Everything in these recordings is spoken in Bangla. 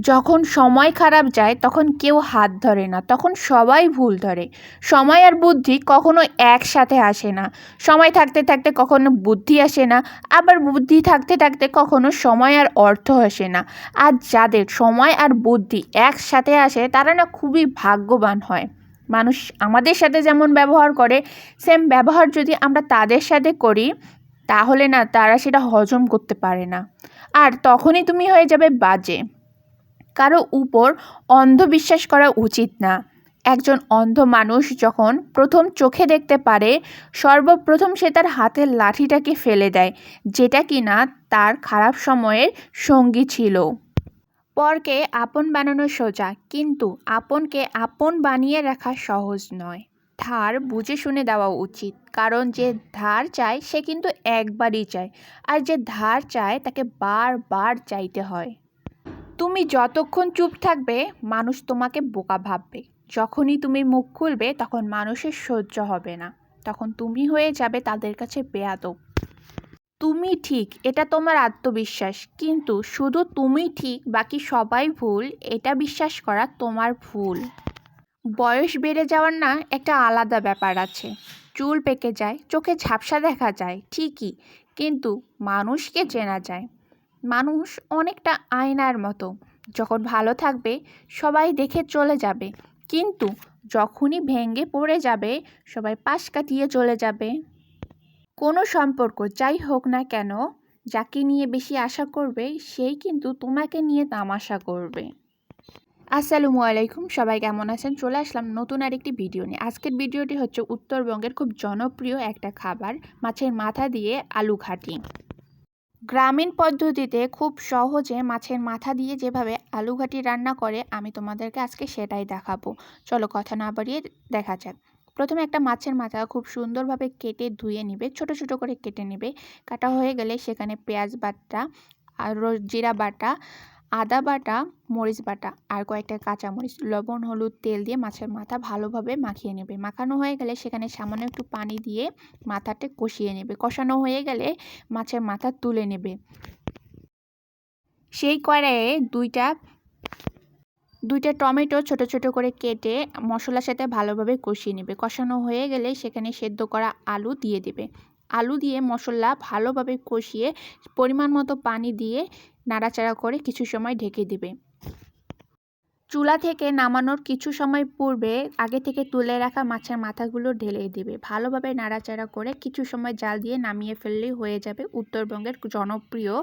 যখন সময় খারাপ যায়, তখন কেউ হাত ধরে না, তখন সবাই ভুল ধরে। সময় আর বুদ্ধি কখনো একসাথে আসে না। সময় থাকতে থাকতে কখনো বুদ্ধি আসে না, আবার বুদ্ধি থাকতে থাকতে কখনো সময় আর অর্থ আসে না। আর যাদের সময় আর বুদ্ধি একসাথে আসে, তারা না খুবই ভাগ্যবান হয়। মানুষ আমাদের সাথে যেমন ব্যবহার করে, সেম ব্যবহার যদি আমরা তাদের সাথে করি, তাহলে না তারা সেটা হজম করতে পারে না। আর তখনই তুমি হয়ে যাবে বাজে। কারও উপর অন্ধবিশ্বাস করা উচিত না। একজন অন্ধ মানুষ যখন প্রথম চোখে দেখতে পারে, সর্বপ্রথম সে তার হাতের লাঠিটাকে ফেলে দেয়, যেটা কি না তার খারাপ সময়ের সঙ্গী ছিল। পরকে আপন বানানো সোজা, কিন্তু আপনকে আপন বানিয়ে রাখা সহজ নয়। ধার বুঝে শুনে দেওয়া উচিত, কারণ যে ধার চায় সে কিন্তু একবারই চায়, আর যে ধার চায় তাকে বারবার চাইতে হয়। তুমি যতক্ষণ চুপ থাকবে, মানুষ তোমাকে বোকা ভাববে। যখনই তুমি মুখ খুলবে, তখন মানুষের সহ্য হবে না। তখন তুমি হয়ে যাবে তাদের কাছে বেয়াদব। তুমি ঠিক, এটা তোমার আত্মবিশ্বাস। কিন্তু শুধু তুমি ঠিক, বাকি সবাই ভুল, এটা বিশ্বাস করা তোমার ভুল। বয়স বেড়ে যাওয়ার না, একটা আলাদা ব্যাপার আছে। চুল পেকে যায়, চোখে ঝাপসা দেখা যায়, ঠিকই। কিন্তু মানুষকে চেনা যায়। মানুষ অনেকটা আয়নার মতো। যখন ভালো থাকবে, সবাই দেখে চলে যাবে। কিন্তু যখনই ভেঙে পড়ে যাবে, সবাই পাশ কাটিয়ে চলে যাবে। কোনো সম্পর্ক, যাই হোক না কেন, যাকে নিয়ে বেশি আশা করবে, সেই কিন্তু তোমাকে নিয়ে তামাশা করবে। আসসালামু আলাইকুম, সবাই কেমন আছেন? চলে আসলাম নতুন আরেকটি ভিডিও নিয়ে। আজকের ভিডিওটি হচ্ছে উত্তরবঙ্গের খুব জনপ্রিয় একটা খাবার, মাছের মাথা দিয়ে আলু ঘাটি। গ্রামীণ পদ্ধতিতে খুব সহজে মাছের মাথা দিয়ে যেভাবে আলু ঘাটি রান্না করে, আমি তোমাদেরকে আজকে সেটাই দেখাবো। চলো কথা না বাড়িয়ে দেখা যাক। প্রথমে একটা মাছের মাথা খুব সুন্দরভাবে কেটে ধুয়ে নেবে, ছোট ছোট করে কেটে নেবে। কাটা হয়ে গেলে সেখানে পেঁয়াজ বাটা আর জিরা বাটা আদা বাটা, মরিচ বাটা আর কয়েকটা কাঁচামরিচ, লবণ, হলুদ, তেল দিয়ে মাছের মাথা ভালোভাবে মাখিয়ে নেবে। মাখানো হয়ে গেলে সেখানে সামান্য একটু পানি দিয়ে মাথাটা কষিয়ে নেবে। কষানো হয়ে গেলে মাছের মাথা তুলে নেবে। সেই কড়াইয়ে দুইটা দুইটা টমেটো ছোট ছোট করে কেটে মশলার সাথে ভালোভাবে কষিয়ে নেবে। কষানো হয়ে গেলে সেখানে সেদ্ধ করা আলু দিয়ে দেবে। আলু দিয়ে মশলা ভালোভাবে কষিয়ে পরিমাণ মতো পানি দিয়ে নাড়াচাড়া করে কিছু সময় ঢেকে দেবে। চুলা থেকে নামানোর কিছু সময় পূর্বে আগে থেকে তুলে রাখা মাছের মাথাগুলো ঢেলে দেবে। ভালোভাবে নাড়াচাড়া করে কিছু সময় জাল দিয়ে নামিয়ে ফেললেই হয়ে যাবে উত্তরবঙ্গের জনপ্রিয়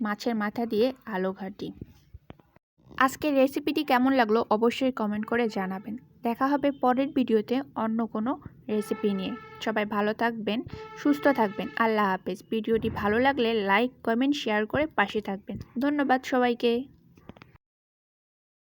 মাছের মাথা দিয়ে আলু ঘাটি। আজকের রেসিপিটি কেমন লাগল অবশ্যই কমেন্ট করে জানাবেন। দেখা হবে পরের ভিডিওতে অন্য কোনো রেসিপি নিয়ে। সবাই ভালো থাকবেন, সুস্থ থাকবেন। আল্লাহ হাফেজ। ভিডিওটি ভালো লাগলে লাইক কমেন্ট শেয়ার করে পাশে থাকবেন। ধন্যবাদ সবাইকে।